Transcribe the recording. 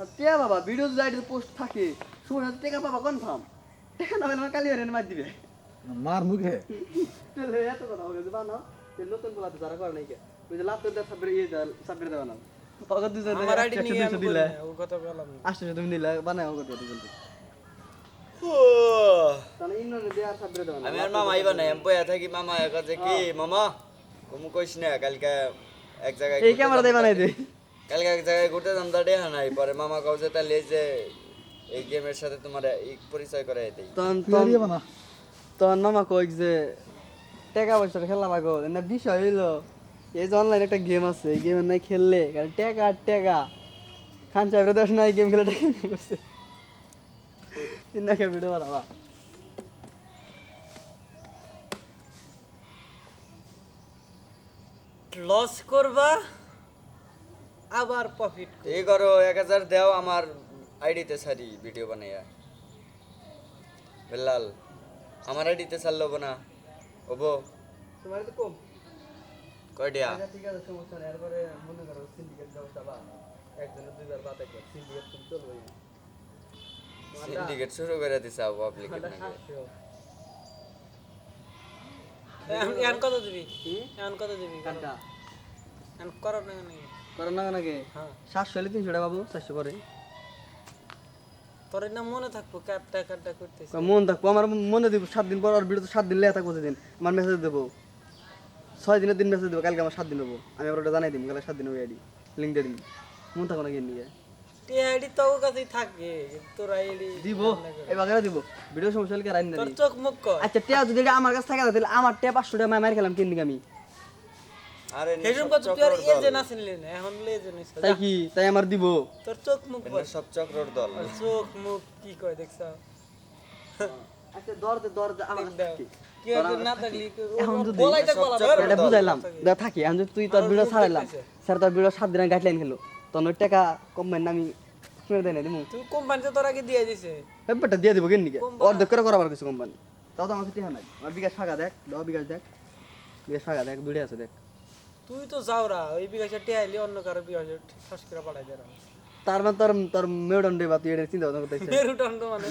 আর টিয়া বাবা ভিডিও যদি আইডি পোস্ট থাকে হয়তো টেকা পাবা কনফার্ম? টেকা না আমার কালি হারিয়ে মার দিবে। মার মুখে? তাহলে এত কথা হবে যে বানাও যে নতুন বলাতে যারা করে নাই কে ওই যে লাভ দেওয়া সাবরে ইয়ে সাবরে দেওয়া নাও অগত দুজন আমার আইডি নিয়ে আমি দিলে না, ও কথা বললাম না। আটশো তুমি দিলে বানায় অগত দুজন তাহলে ইন্দ্রনে দেওয়া সাবরে দেওয়া আমি আর মামা আইবা আমি বইয়া থাকি মামা কাছে কি মামা তুমি কইস না কালকে এক জায়গায় এই ক্যামেরা দিয়ে বানাই দে। কালকে এক জায়গায় ঘুরতে যাম তা দেহা নাই। পরে মামা কাউ যে তাহলে এই যে এই গেমের সাথে তোমার এই পরিচয় করাই দেই। তখন তখন তখন মামা কই যে টাকা পয়সা খেলা পাগো না বিষয় হইল এই যে অনলাইন একটা গেম আছে এই গেমের নাই খেললে কারণ টাকা আর টাকা। খান চাইবে দশ নাই গেম খেলে টাকা নিয়ে করছে চিন্তা করে ভিডিও বানাবা। লস করবা? আবার প্রফিট এই করো এক হাজার দেও আমার আইডিতে সারি ভিডিও বানাইয়া। বেলাল আমার আইডিতে ছাড়লো না। ওবো। তোমার তো কম। কয়ডিয়া আচ্ছা ঠিক আছে সমস্যা নেই। এরপরে মনে করো সিন্ডিকেট ব্যবস্থা বা একজনের দুইবার বাদ একবার সিন্ডিকেট তুমি চলবেই। না সিন্ডিকেট শুরু করে দিছে নাকি এখন কত দিবি? এখন কত দিবি? কানটা। এখন করো না নাকি করেন না নাকি হ্যাঁ। সাতশো হলে তিনশো টাকা পাবো চারশো করে তোর না মনে থাকব কাটটা কাটটা করতেছি? মন থাকব। আমার মনে দিব সাত দিন পর আর ভিডিও তো সাত দিন লেখা থাকব দিন আমার মেসেজ দেবো। ছয় দিনের দিন মেসেজ দেবো কালকে আমার সাত দিন হব। আমি আবার ওটা জানাই কালকে সাত দিন হবে আইডি লিঙ্ক দিয়ে দিন মন থাকব না গিয়ে নিয়ে এই আইডি তোর কাছেই থাকে তোর আইডি দিব এই বাগেরা দিব। ভিডিও সমস্যা হলে রাইন না তোর চোখ মুখ আচ্ছা টিয়া যদি আমার কাছে থাকে তাহলে আমার টিয়া পাঁচশো টাকা মার খেলাম কিন আমি। আরে সেসব তুই আর এজেন্ট আসিলি না এখন লেজেন্ট হইছিস তাই কি? তাই আমার দিব। তোর চোখ মুখ সব চক্রর দল। চোখ মুখ কি কয় দেখছ? আচ্ছা থাকে। বুঝাইলাম। আমি তুই তোর ভিডিও ছাড়াইলাম স্যার তোর ভিডিও সাত দিনের গাইডলাইন খেলো তখন ওই টাকা কমবেন আমি শুনে দেয় না দিমু। তুই কোম্পানিতে তোর আগে দিয়ে দিছে। ব্যাপারটা দিয়ে দিব কেন অর্ধেক করে করাবার কিছু কোম্পানি তাও তো আমার টিহা নাই। আমার বিকাশ ফাঁকা দেখ বিকাশ দেখ। বিকাশ ফাঁকা দেখ আছে দেখ। তুই তো যাওরা ওই বিকাশে টিয়াইলি অন্য কারও বিকাশে ঠাস করে পাঠাই দেরা তার মানে তোর তোর মেরুদণ্ড বা তুই এটা চিন্তা ভাবনা করতেছিস? মেরুদণ্ড মানে